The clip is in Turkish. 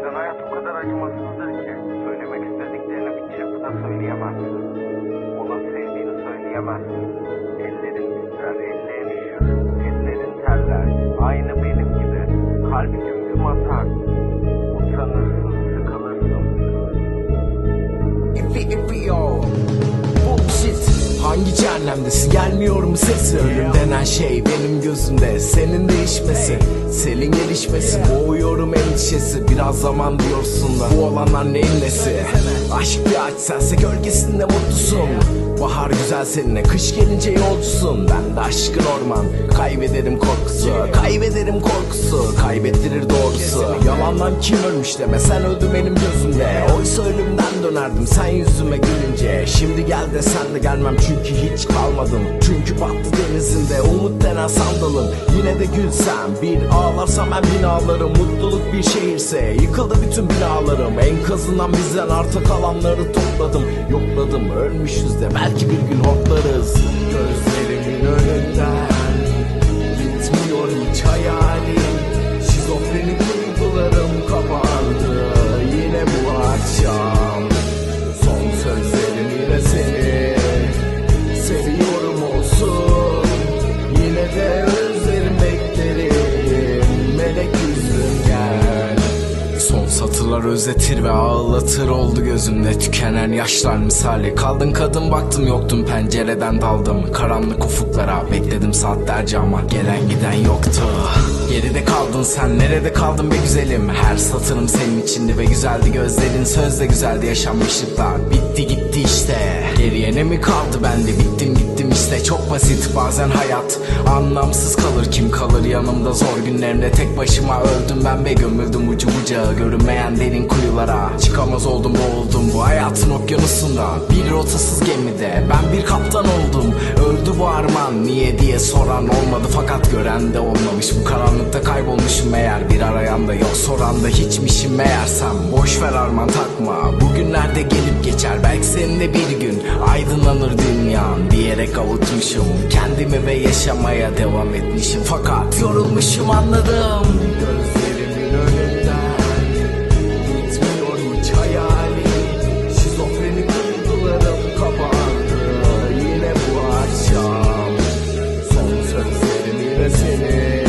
Bazen hayat o kadar acımasızdır ki söylemek istediklerini bir çırpıda söyleyemezsin. Ona sevdiğini söyleyemezsin. Ellerin titrer, ellerin üşür, ellerin terler. Aynı benim gibi. Kalbi güm güm atar. Utanırsın, sıkılırsın. Ifi ifi yo Bullshit Hangi cehennemdesin gelmiyor mu sesi Ölüm denen şey benim gözümde Senin değişmesi Selin gelişmesi Boğuyorum endişesi. Biraz zaman diyorsun da Bu olanlar neyin nesi? Aşk bir aç sense gölgesinde mutlusun. Bahar güzel seninle kış gelince yolcusun. Ben de aşkın orman Kaybederim korkusu Kaybederim korkusu. Kaybettirir doğrusu Yalandan kim ölmüş deme sen öldün benim gözümde. Oysa ölümden dönerdim sen yüzüme gülünce. Şimdi gel de sen de gelmem çünkü hiç kalmadım. Çünkü battı denizinde umut denen sandalım Yine de gülsem bir ağlarsam ben bin ağlarım Mutluluk bir şehirse yıkıldı bütün binalarım. Enkazından bizden arta kalanları topladım Yokladım. Ölmüşüz de belki bir gün hortlarız Özlerim beklerim Melek yüzlüm gel. Son satırlar özletir ve ağlatır oldu gözümde. Tükenen yaşlar misali. Kaldın kadın baktım yoktun pencereden daldım. Karanlık ufuklara bekledim saatlerce ama gelen giden yoktu Kaldın sen? Nerede kaldın be güzelim? Her satırım senin içindi ve güzeldi gözlerin. Sözde güzeldi yaşanmışlıklar. Bitti gitti işte. Geriye ne mi kaldı bende bittim gittim işte. Çok basit bazen hayat. Anlamsız kalır kim kalır yanımda. Zor günlerimde Tek başıma öldüm. Ben ve gömüldüm ucu bucağı. Görünmeyen derin kuyulara. Çıkamaz oldum boğuldum bu hayatın okyanusunda. Bir rotasız gemide ben bir kaptan oldum. Öldü bu arman. Niye diye soran olmadı. Fakat gören de olmamış. Bu karanlıkta Yaklaşım eğer bir arayan da yok soran da hiçmişim meğersem Boş ver arman takma bugünlerde gelip geçer. Belki seninle bir gün aydınlanır dünyan Diyerek avutmuşum. Kendimi ve yaşamaya devam etmişim. Fakat yorulmuşum anladım. Gözlerimin önünden Gitmiyor hayalim. Şizofrenik duygularım kabardı Yine bu akşam. Son sözlerim yine senin.